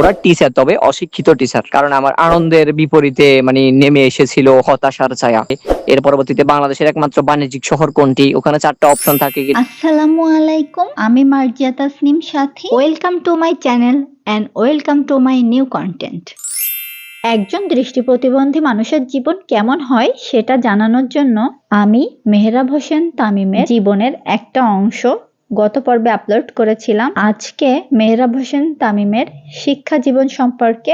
ওরা টিচার তবে অশিক্ষিত টিচার কারণ আমার আনন্দের বিপরীতে মানে নেমে এসেছিল হতাশার ছায়া। এর পরবর্তীতে বাংলাদেশের একমাত্র বাণিজ্যিক শহর কোনটি? ওখানে চারটা অপশন থাকে আসসালামু আলাইকুম, আমি Marjia Tasnim Sathi. Welcome to my channel and welcome to my new content একজন দৃষ্টি প্রতিবন্ধী মানুষের জীবন কেমন হয় সেটা জানানোর জন্য আমি মেহরাব হোসেন তামিমের জীবনের একটা অংশ গত পর্বে আপলোড করেছিলাম। আজকে মেহরাব হোসেন তামিমের শিক্ষা জীবন সম্পর্কে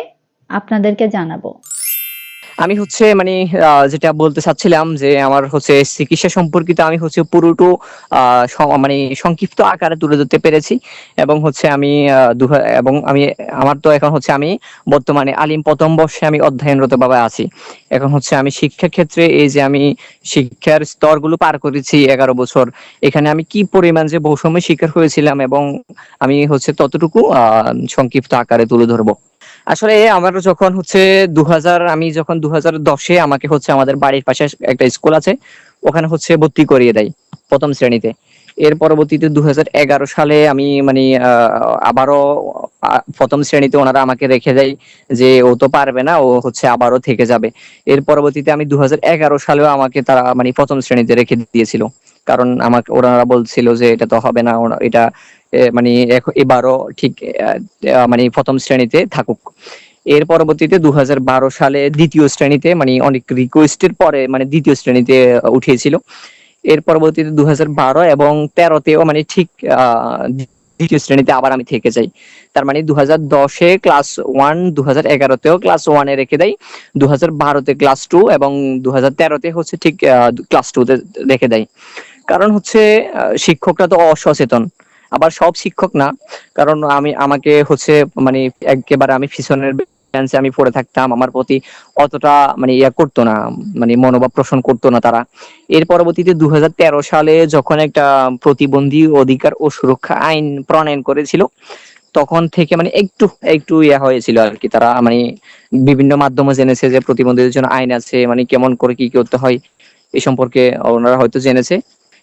আপনাদেরকে জানাব। আমি হচ্ছে মানে যেটা বলতে চাচ্ছিলাম যে আমার হচ্ছে চিকিৎসা সম্পর্কিত আমি হচ্ছে পুরোটো মানে সংক্ষিপ্ত আকারে তুলে ধরতে পেরেছি। এবং হচ্ছে আমি এবং আমি, আমার তো এখন হচ্ছে আমি বর্তমানে আলিম প্রথম বর্ষে আমি অধ্যয়নরত ভাবে আছি। এখন হচ্ছে আমি শিক্ষা ক্ষেত্রে এই যে আমি শিক্ষার স্তরগুলো পার করেছি এগারো বছর, এখানে আমি কি পরিমাণ যে বহু সময় শিকার হয়েছিলাম এবং আমি হচ্ছে ততটুকু সংক্ষিপ্ত আকারে তুলে ধরবো। আসলে আমার যখন হচ্ছে দুই হাজার আমি যখন দু দশে আমাকে হচ্ছে আমাদের বাড়ির পাশে একটা স্কুল আছে, ওখানে হচ্ছে ভর্তি করিয়ে দেয় প্রথম শ্রেণীতে। এর পরবর্তীতে দুই হাজার এগারো সালে আমি মানে আবারও প্রথম শ্রেণীতে ওনারা আমাকে রেখে দেয় যে ও তো পারবে না, ও হচ্ছে আবারও থেকে যাবে। এর পরবর্তীতে আমি দু হাজার এগারো সালেও আমাকে তারা মানে প্রথম শ্রেণীতে রেখে দিয়েছিল। কারণ আমাকে, ওনারা বলছিল যে এটা তো হবে না এটা মানে এবারও ঠিক মানে প্রথম শ্রেণীতে থাকুক। এর পরবর্তীতে দু হাজার বারো সালে দ্বিতীয় শ্রেণীতে মানে অনেক রিকোয়েস্টের পরে মানে দ্বিতীয় শ্রেণীতে উঠিয়েছিল। এর পরবর্তীতে দু এবং তেরোতেও মানে ঠিক দ্বিতীয় শ্রেণীতে আবার আমি থেকে যাই। তার মানে দু হাজার দশে ক্লাস ওয়ান দু হাজার এগারোতেও ক্লাস ওয়ানে রেখে দেয় দু হাজার বারোতে ক্লাস টু এবং দু হাজার তেরোতে হচ্ছে ঠিক ক্লাস টুতে রেখে দেয় কারণ হচ্ছে শিক্ষকরা তো অসচেতন। আবার সব শিক্ষক না। কারণ আমি, আমাকে হচ্ছে মানে একেবারে আমি পিছনের বেঞ্চে আমি পড়ে থাকতাম। আমার প্রতি অতটা মানে ইয়া করতো না মানে মনোভাব পোষণ করতো না তারা। এর পরবর্তীতে দু সালে যখন একটা প্রতিবন্ধী অধিকার ও সুরক্ষা আইন প্রণয়ন করেছিল, তখন থেকে মানে একটু একটু ইয়া হয়েছিল আর কি তারা মানে বিভিন্ন মাধ্যমে জেনেছে যে প্রতিবন্ধীদের জন্য আইন আছে মানে কেমন করে কি করতে হয় এ সম্পর্কে ওনারা হয়তো জেনেছে।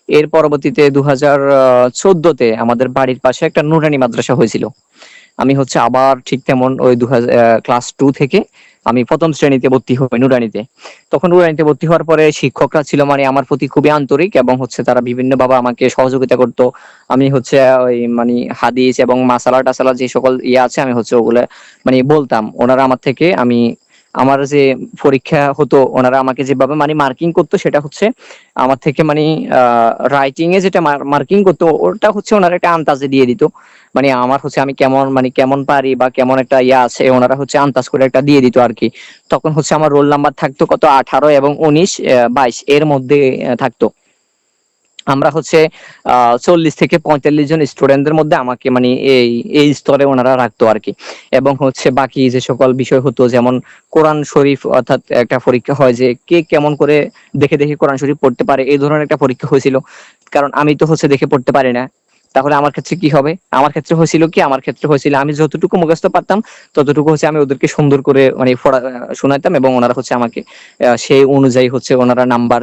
এর পরবর্তীতে দু হাজার চোদ্দতে আমাদের বাড়ির পাশে একটা নুরানি মাদ্রাসা হয়েছিল। আমি হচ্ছে আবার ঠিক তেমন ওই দু ক্লাস টু থেকে আমি প্রথম শ্রেণীতে ভর্তি হই নুরানিতে। তখন নুরানিতে ভর্তি হওয়ার পরে শিক্ষকরা ছিল মানে আমার প্রতি খুবই আন্তরিক এবং হচ্ছে তারা বিভিন্ন ভাবে আমাকে সহযোগিতা করতো। আমি হচ্ছে ওই মানে হাদিস এবং মাসালা টাসালা যে সকল ইয়ে আছে আমি হচ্ছে ওগুলো মানে বলতাম। ওনারা আমার থেকে আমি আমার যে পরীক্ষা হতো, ওনারা আমাকে যেভাবে মানে মার্কিং করতো, সেটা হচ্ছে আমার থেকে মানে রাইটিং এ যেটা মার্কিং করতো, ওটা হচ্ছে ওনারা একটা আন্তাজে দিয়ে দিত। মানে আমার হচ্ছে আমি কেমন মানে কেমন পারি বা কেমন একটা ইয়া আছে, ওনারা হচ্ছে আন্তাজ করে একটা দিয়ে দিত আর কি তখন হচ্ছে আমার রোল নাম্বার থাকতো কত? আঠারো এবং উনিশ বাইশ, এর মধ্যে থাকতো। আমরা হচ্ছে চল্লিশ থেকে পঁয়তাল্লিশ জন স্টুডেন্টদের মধ্যে আমাকে মানে এই এই স্তরে ওনারা রাখতো আর কি এবং হচ্ছে বাকি যে সকল বিষয় হতো, যেমন কোরআন শরীফ অর্থাৎ একটা পরীক্ষা হয় যে কে কেমন করে দেখে দেখে কোরআন শরীফ পড়তে পারে, এই ধরনের একটা পরীক্ষা হয়েছিল। কারণ আমি তো হচ্ছে দেখে পড়তে পারি না। তাহলে আমার ক্ষেত্রে কি হবে? আমার ক্ষেত্রে হয়েছিল কি? আমার ক্ষেত্রে হয়েছিল, আমি যতটুকু মুখস্থ পারতাম, ততটুকু হচ্ছে আমি ওদেরকে সুন্দর করে মানে পড়া শোনাতাম এবং ওনারা হচ্ছে আমাকে সেই অনুযায়ী হচ্ছে ওনারা নাম্বার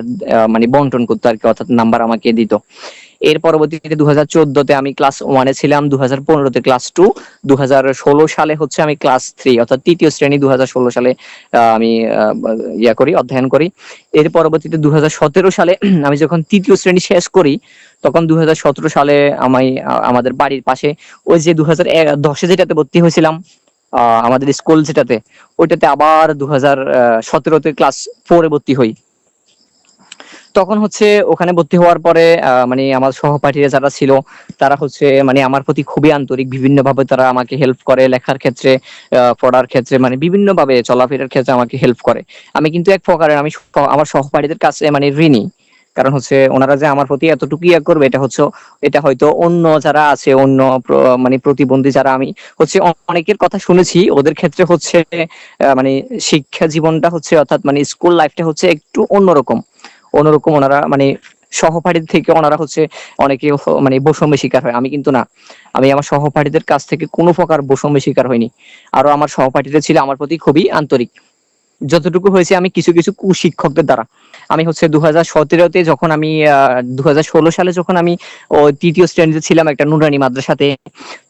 মানে বন্টন করতো আর কি, অর্থাৎ নাম্বার আমাকে দিত। এর পরবর্তীতে দু হাজার চোদ্দতে আমি ক্লাস ওয়ানে ছিলাম দু হাজার পনেরোতে ক্লাস টু দু হাজার ষোলো সালে হচ্ছে আমি ক্লাস থ্রি অর্থাৎ তৃতীয় শ্রেণি দু হাজার ষোলো সালে আমি ইয়া করি, অধ্যয়ন করি। এর পরবর্তীতে দু হাজার সতেরো সালে আমি যখন তৃতীয় শ্রেণি শেষ করি, তখন দু হাজার সতেরো সালে আমি আমাদের বাড়ির পাশে ওই যে দু হাজার দশে যেটাতে ভর্তি হয়েছিলাম আমাদের স্কুল যেটাতে, ওইটাতে আবার দু হাজার সতেরোতে ক্লাস ফোরে ভর্তি হই। তখন হচ্ছে ওখানে ভর্তি হওয়ার পরে মানে আমার সহপাঠীরা যারা ছিল, তারা হচ্ছে মানে আমার প্রতি খুবই আন্তরিক বিভিন্ন ভাবে তারা আমাকে হেল্প করে লেখার ক্ষেত্রে পড়ার ক্ষেত্রে মানে বিভিন্ন ভাবে চলাফেরার ক্ষেত্রে আমাকে হেল্প করে। আমি কিন্তু এক প্রকারের, আমি আমার সহপাঠীদের কাছে মানে ঋণী। কারণ হচ্ছে ওনারা যে আমার প্রতি এতটুকু ইয়া করবে, এটা হচ্ছে, এটা হয়তো অন্য যারা আছে, অন্য মানে প্রতিবন্ধী যারা আমি, হচ্ছে অনেকের কথা শুনেছি, ওদের ক্ষেত্রে হচ্ছে মানে শিক্ষা জীবনটা হচ্ছে, অর্থাৎ মানে স্কুল লাইফটা হচ্ছে একটু অন্যরকম। অন্যরকম ওনারা মানে সহপাঠীদের থেকে ওনারা হচ্ছে অনেকে মানে বৈষম্যের শিকার হয়। আমি কিন্তু না। আমি আমার সহপাঠীদের কাছ থেকে কোনো প্রকার বৈষম্যের শিকার হয়নি আরও আমার সহপাঠীরা ছিল আমার প্রতি খুবই আন্তরিক। যতটুকু হয়েছে আমি কিছু কিছু কুশিক্ষকদের দ্বারা। আমি হচ্ছে দু হাজার সতেরোতে যখন আমি দু হাজার ষোলো সালে যখন আমি তৃতীয় শ্রেণীতে ছিলাম একটা নুরানি মাদ্রাসাতে,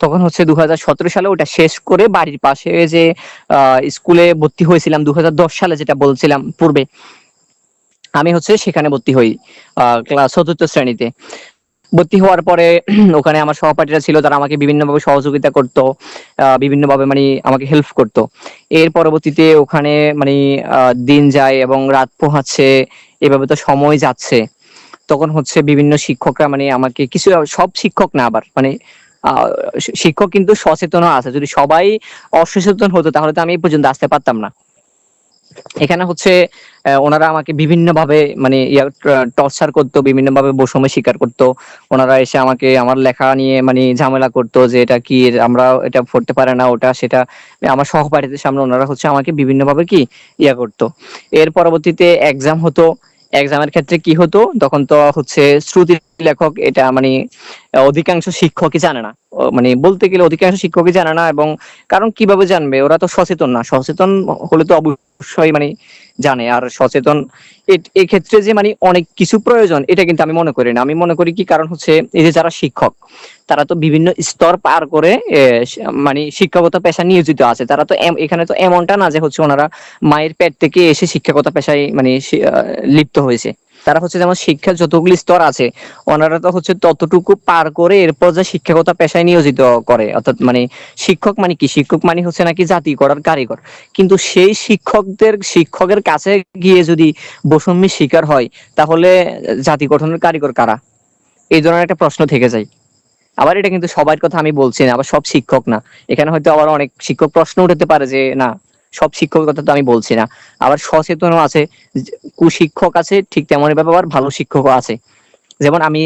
তখন হচ্ছে দু হাজার সতেরো সালে ওটা শেষ করে বাড়ির পাশে যে স্কুলে ভর্তি হয়েছিলাম দু দশ সালে যেটা বলছিলাম পূর্বে আমি হচ্ছে সেখানে ভর্তি হই ক্লাস চতুর্থ শ্রেণীতে। ভর্তি হওয়ার পরে ওখানে আমার সহপাঠীরা ছিল, তারা আমাকে বিভিন্নভাবে সহযোগিতা করতো বিভিন্নভাবে মানে আমাকে হেল্প করতো। এর পরবর্তীতে ওখানে মানে দিন যায় এবং রাত পোহাচ্ছে, এভাবে তো সময় যাচ্ছে। তখন হচ্ছে বিভিন্ন শিক্ষকরা মানে আমাকে কিছু সব শিক্ষক না আবার মানে শিক্ষক কিন্তু সচেতন আছে। যদি সবাই অসচেতন হতো তাহলে তো আমি এই পর্যন্ত আসতে পারতাম না। এখানে হচ্ছে ওনারা আমাকে বিভিন্ন ভাবে মানে টর্চার করতো বিভিন্ন ভাবে বৈষম্য স্বীকার করতো। ওনারা এসে আমাকে, আমার লেখা নিয়ে মানে ঝামেলা করতো যে এটা কি আমরা এটা পড়তে পারে না, ওটা সেটা আমার সহপাঠীদের সামনে ওনারা হচ্ছে আমাকে বিভিন্ন ভাবে কি, ইয়া করতো। এর পরবর্তীতে এক্সাম হতো। এক্সামের ক্ষেত্রে কি হতো? তখন তো হচ্ছে শ্রুতি লেখক এটা মানে অধিকাংশ শিক্ষকই জানে না। মানে বলতে গেলে অধিকাংশ শিক্ষকই জানে না এবং কারণ কীভাবে জানবে? ওরা তো সচেতন না। সচেতন হলে তো অবশ্যই মানে জানে আর সচেতন। এক্ষেত্রে যে মানে অনেক কিছু প্রয়োজন, এটা কিন্তু আমি মনে করি না। আমি মনে করি কি কারণ হচ্ছে এই যে যারা শিক্ষক, তারা তো বিভিন্ন স্তর পার করে মানে শিক্ষকতা পেশা নিয়োজিত আছে। তারা তো এখানে তো এমনটা না যে হচ্ছে ওনারা মায়ের পেট থেকে এসে শিক্ষকতা পেশায় মানে লিপ্ত হয়েছে। তারা হচ্ছে যেমন শিক্ষার যতগুলি স্তর আছে, ওনারা তো হচ্ছে ততটুকু পার করে এরপর যে শিক্ষকতা পেশায় নিয়োজিত করে। অর্থাৎ মানে শিক্ষক মানে কি? শিক্ষক মানে হচ্ছে নাকি জাতি করার কারিগর। কিন্তু সেই শিক্ষকদের, শিক্ষকের কাছে গিয়ে যদি বৈষম্যের শিকার হয়, তাহলে জাতি গঠনের কারিগর কারা? এই ধরনের একটা প্রশ্ন থেকে যায়। আবার এটা কিন্তু সবার কথা আমি বলছি না, আবার সব শিক্ষক না। এখানে হয়তো আবার অনেক শিক্ষক প্রশ্ন উঠাতে পারে যে, না সব শিক্ষকের কথা তো আমি বলছি না। আবার সচেতনও আছে, কুশিক্ষক আছে, ঠিক তেমনই ভাবে আবার ভালো শিক্ষকও আছে। যেমন আমি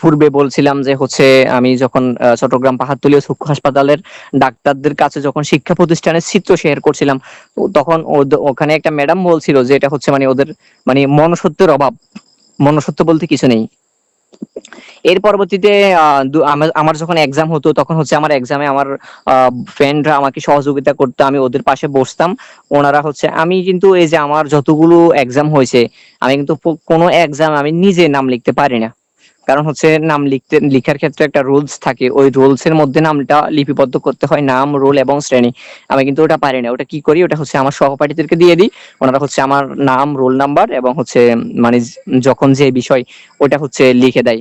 পূর্বে বলছিলাম যে হচ্ছে আমি যখন চট্টগ্রাম পাহাড়তলীয় চক্ষু হাসপাতালের ডাক্তারদের কাছে যখন শিক্ষা প্রতিষ্ঠানের চিত্র শেয়ার করছিলাম তখন ওখানে একটা ম্যাডাম বলছিল যে এটা হচ্ছে মানে ওদের মানে মনসত্বের অভাব। মনসত্ব বলতে কিছু নেই। এর পরবর্তীতে আমার যখন এক্সাম হতো, তখন হচ্ছে আমার এক্সামে আমার ফ্রেন্ডরা আমাকে সহযোগিতা করতো, আমি ওদের পাশে বসতাম। ওনারা হচ্ছে, আমি কিন্তু এই যে আমার যতগুলো এক্সাম হয়েছে, আমি কিন্তু কোনো এক্সাম আমি নিজে নাম লিখতে পারি না। কারণ হচ্ছে নাম লিখতে, লিখার ক্ষেত্রে একটা রুলস থাকে। ওই রুলস এর মধ্যে নামটা লিপিবদ্ধ করতে হয়, নাম রোল এবং শ্রেণি। আমি কিন্তু ওটা পারি না। ওটা কি করি? ওটা হচ্ছে আমার সহপাঠীদেরকে দিয়ে দিই। ওনারা হচ্ছে আমার নাম রোল নাম্বার এবং হচ্ছে মানে যখন যে বিষয়, ওটা হচ্ছে লিখে দেয়।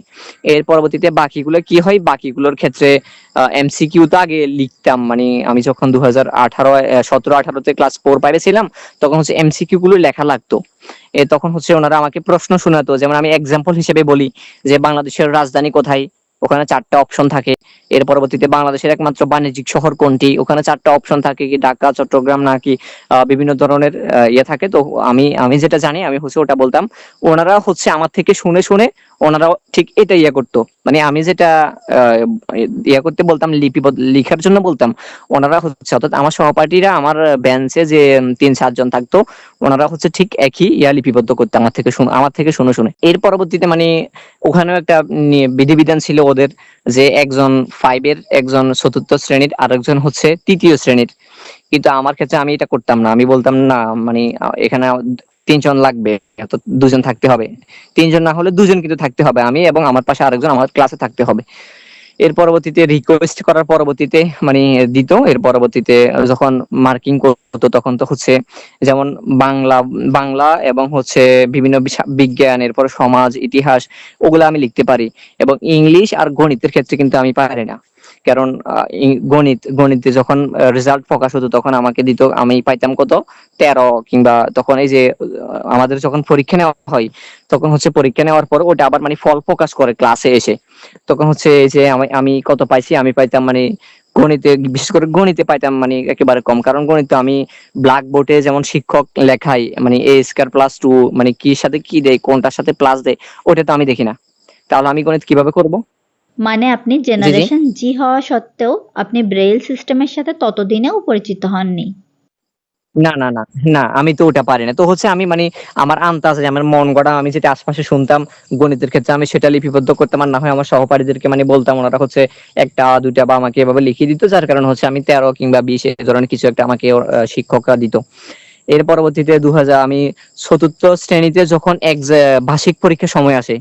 এর পরবর্তীতে বাকিগুলো কি হয়? বাকিগুলোর ক্ষেত্রে এমসিকিউ তো আগে লিখতাম। মানে আমি যখন দু হাজার আঠারো সতেরো, আঠারোতে ক্লাস ফোর পাইছিলাম তখন হচ্ছে এমসিকিউ গুলো লেখা লাগতো। তখন হচ্ছে ওনারা আমাকে প্রশ্ন শোনাতো। যেমন আমি এক্সাম্পল হিসেবে বলি যে বাংলাদেশের রাজধানী কোথায়? ওখানে চারটা অপশন থাকে। এর পরবর্তীতে বাংলাদেশের একমাত্র বাণিজ্যিক শহর কোনটি? ওখানে চারটা অপশন থাকে কি ঢাকা, চট্টগ্রাম নাকি বিভিন্ন ধরনের ইয়ে থাকে। তো আমি আমি যেটা জানি, আমি হচ্ছে ওটা বলতাম, ওনারা হচ্ছে আমার থেকে শুনে শুনে ওনারা ঠিক এটা ইয়ে করতো। মানে আমি যেটা ইয়ে করতে বলতাম লিপিবদ্ধ লিখার জন্য বলতাম, ওনারা হচ্ছে, অর্থাৎ আমার সহপাঠীরা, আমার বেঞ্চে যে তিন চারজন থাকতো, ওনারা হচ্ছে ঠিক একই ইয়া লিপিবদ্ধ করতে, আমার থেকে শুনে আমার থেকে শুনে শুনে। এর পরবর্তীতে মানে ওখানেও একটা বিধিবিধান ছিল ওদের যে একজন ফাইভের একজন চতুর্থ শ্রেণির আর একজন হচ্ছে তৃতীয় শ্রেণির। কিন্তু আমার ক্ষেত্রে আমি এটা করতাম না। আমি বলতাম, না মানে এখানে তিনজন লাগবে তো দুজন থাকতে হবে। তিনজন না হলে দুজন কিন্তু থাকতে হবে। আমি এবং আমার পাশে আরেকজন আমার ক্লাসে থাকতে হবে। এর পরবর্তীতে রিকোয়েস্ট করার পরবর্তীতে মানে দিত। এর পরবর্তীতে যখন মার্কিং করতো, তখন তো হচ্ছে যেমন বাংলা বাংলা এবং হচ্ছে বিভিন্ন বিজ্ঞান, এরপর সমাজ, ইতিহাস, ওগুলো আমি লিখতে পারি। এবং ইংলিশ আর গণিতের ক্ষেত্রে কিন্তু আমি পারি না। কারণ গণিত, গণিতে যখন রেজাল্ট প্রকাশ হতো তখন আমাকে দিত, আমি পাইতাম কত? তেরো, কিংবা তখন এই যে আমাদের যখন পরীক্ষা নেওয়া হয়, তখন হচ্ছে পরীক্ষা নেওয়ার পর ওটা আবার মানে ফল প্রকাশ করে ক্লাসে এসে। তখন হচ্ছে এই যে, আমি আমি কত পাইছি? আমি পাইতাম মানে গণিতে, বিশেষ করে গণিতে পাইতাম মানে একেবারে কম। কারণ গণিতে আমি ব্ল্যাক বোর্ডে যেমন শিক্ষক লেখাই মানে এ স্কয়ার প্লাস টু মানে কি সাথে কি দেয়, কোনটার সাথে প্লাস দেয় ওটা তো আমি দেখি না। তাহলে আমি গণিত কীভাবে করব? মানে আপনি জেনারেশন জি। হওয়া সত্ত্বেও আপনি ব্রেইল সিস্টেমের সাথে ততদিনেও পরিচিত হননি। না না না না আমি তো ওটা পারি না। তো হচ্ছে আমি মানে আমার আন্তাজে আমার মন গড়া আমি যেটা আশপাশে শুনতাম গণিতের ক্ষেত্রে আমি সেটা লিপিবদ্ধ করতাম আর না হয় আমার সহপাঠীদেরকে মানে বলতাম ওনারা হচ্ছে একটা দুইটা বা আমাকে এভাবে লিখিয়ে দিত যার কারণে হচ্ছে আমি তেরো কিংবা বিশ এই ধরনের কিছু একটা আমাকে শিক্ষকরা দিত। এর পরবর্তীতে দু হাজার আমি চতুর্থ শ্রেণীতে যখন এক ভাষিক পরীক্ষার সময় আসে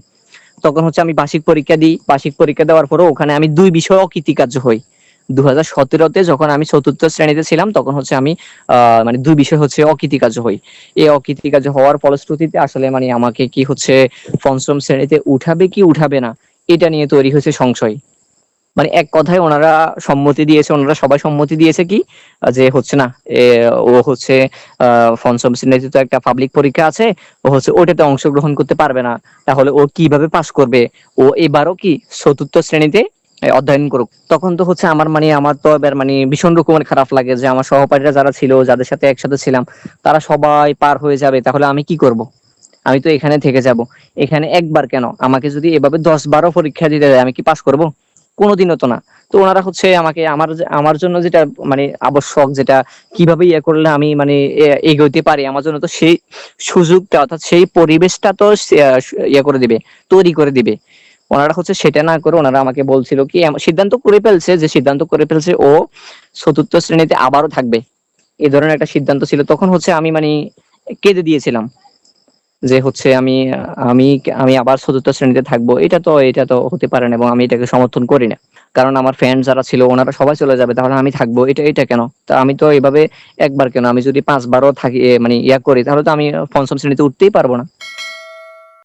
তখন হচ্ছে আমি বার্ষিক পরীক্ষা দিই। বার্ষিক পরীক্ষা দেওয়ার পরে ওখানে আমি দুই বিষয় অকৃতিকার্য হই। দু হাজার সতেরোতে যখন আমি চতুর্থ শ্রেণীতে ছিলাম, তখন হচ্ছে আমি মানে দুই বিষয় হচ্ছে অকৃতিকার্য হই। এই অকৃতিকার্য হওয়ার ফলশ্রুতিতে আসলে মানে আমাকে কি হচ্ছে পঞ্চম শ্রেণীতে উঠাবে কি উঠাবে না, এটা নিয়ে তৈরি হয়েছে সংশয়। মানে এক কথায় ওনারা সম্মতি দিয়েছে, ওনারা সবাই সম্মতি দিয়েছে কি? যে হচ্ছে না ও হচ্ছে শ্রেণীতে তো একটা পাবলিক পরীক্ষা আছে, ও হচ্ছে ওটাতে অংশগ্রহণ করতে পারবে না। তাহলে ও কীভাবে পাশ করবে? ও এবারও কি চতুর্থ শ্রেণীতে অধ্যয়ন করুক? তখন তো হচ্ছে আমার মানে আমার তো এবার মানে ভীষণ রকমের খারাপ লাগে যে আমার সহপাঠীরা যারা ছিল, যাদের সাথে একসাথে ছিলাম, তারা সবাই পার হয়ে যাবে, তাহলে আমি কি করব? আমি তো এখানে থেকে যাব। এখানে একবার কেন? আমাকে যদি এভাবে দশ বারো পরীক্ষা দিতে দেয়, আমি কি পাশ করব? কোনোদিনও তো না। তো ওনারা হচ্ছে আমাকে, আমার আমার জন্য যেটা মানে আবশ্যক, যেটা কীভাবে ইয়ে করলে আমি মানে এগোতে পারি, আমার জন্য তো সেই সুযোগটা, অর্থাৎ সেই পরিবেশটা তো ইয়ে করে দিবে, তৈরি করে দিবে। ওনারা হচ্ছে সেটা না করে ওনারা আমাকে বলছিল কি সিদ্ধান্ত করে ফেলছে যে সিদ্ধান্ত করে ফেলছে ও চতুর্থ শ্রেণীতে আবারও থাকবে। এই ধরনের একটা সিদ্ধান্ত ছিল। তখন হচ্ছে আমি মানে কেঁদে দিয়েছিলাম। যে হচ্ছে আমি আমি আমি আবার চতুর্থ শ্রেণীতে থাকব, এটা তো এটা তো হতে পারে না এবং আমি এটাকে সমর্থন করি না। কারণ আমার ফ্রেন্ড যারা ছিল, ওনারা সবাই চলে যাবে, তাহলে আমি থাকব, এটা এটা কেন? তা আমি তো এভাবে একবার কেন? আমি যদি পাঁচবারও থাকি মানে ইয়া করি, তাহলে তো আমি পঞ্চম শ্রেণীতে উঠতেই পারব না।